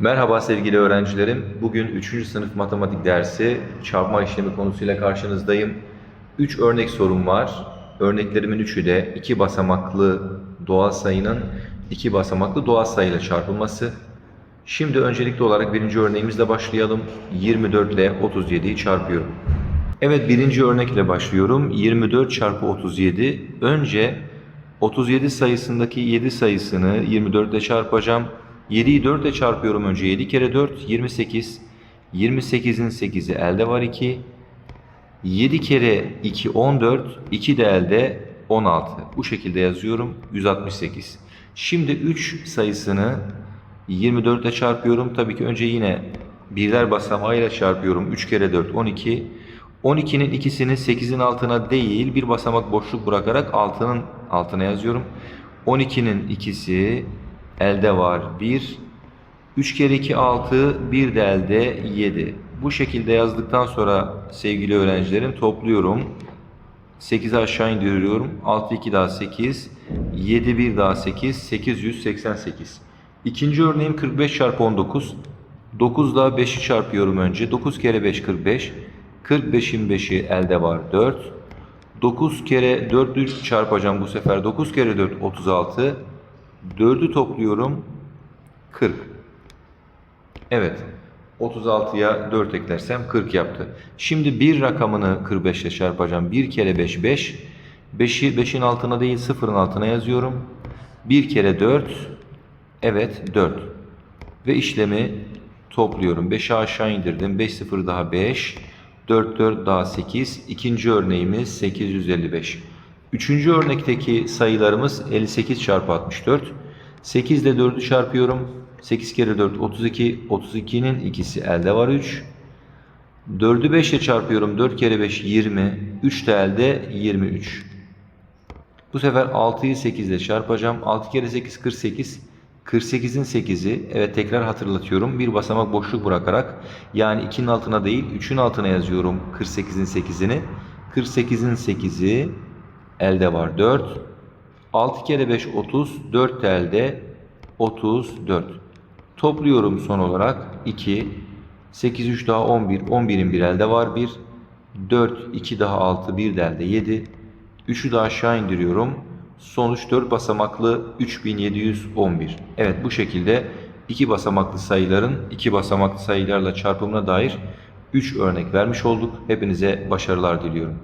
Merhaba sevgili öğrencilerim. Bugün 3. sınıf matematik dersi çarpma işlemi konusuyla karşınızdayım. 3 örnek sorum var. Örneklerimin üçü de iki basamaklı doğal sayının iki basamaklı doğal sayıyla çarpılması. Şimdi öncelikli olarak birinci örneğimizle başlayalım. 24 ile 37'yi çarpıyorum. Evet birinci örnekle başlıyorum. 24 çarpı 37. Önce 37 sayısındaki 7 sayısını 24 ile çarpacağım. 7'yi 4 ile çarpıyorum önce. 7 kere 4 28. 28'in 8'i elde var 2. 7 kere 2 14. 2 de elde 16. Bu şekilde yazıyorum. 168. Şimdi 3 sayısını 24 ile çarpıyorum. Tabii ki önce yine birler basamağıyla çarpıyorum. 3 kere 4 12. 12'nin ikisini 8'in altına değil bir basamak boşluk bırakarak altının altına yazıyorum. 12'nin ikisi elde var 1. 3 kere 2 6, 1 de elde 7. Bu şekilde yazdıktan sonra sevgili öğrencilerim topluyorum. 8'i aşağı indiriyorum. 6 2 daha 8. 7 1 daha 8. 888. İkinci örneğim 45 çarpı 19. 9 daha 5'i çarpıyorum önce. 9 kere 5 45. 45'in 5'i elde var 4. 9 kere 4'ü çarpacağım bu sefer. 9 kere 4 36. 4'ü topluyorum 40. Evet. 36'ya 4 eklersem 40 yaptı. Şimdi bir rakamını 45 ile çarpacağım. 1 kere 5 5. 5'i 5'in altına değil 0'ın altına yazıyorum. 1 kere 4 evet 4. Ve işlemi topluyorum. 5'i aşağı indirdim. 5 0 daha 5. 4 4 daha 8. İkinci örneğimiz 855. Üçüncü örnekteki sayılarımız 58 çarpı 64. 8 ile 4'ü çarpıyorum. 8 kere 4 32. 32'nin ikisi elde var 3. 4'ü 5 ile çarpıyorum. 4 kere 5 20. 3 de elde 23. Bu sefer 6'yı 8 ile çarpacağım. 6 kere 8 48. 48'in 8'i evet tekrar hatırlatıyorum. Bir basamak boşluk bırakarak yani 2'nin altına değil 3'ün altına yazıyorum 48'in 8'ini. 48'in 8'i elde var 4. 6 kere 5 30. 4 de elde 34. Topluyorum son olarak 2. 8 3 daha 11. 11'in bir elde var 1. 4 2 daha 6 1 de elde 7. 3'ü de aşağı indiriyorum. Sonuç 4 basamaklı 3711. Evet bu şekilde iki basamaklı sayıların iki basamaklı sayılarla çarpımına dair 3 örnek vermiş olduk. Hepinize başarılar diliyorum.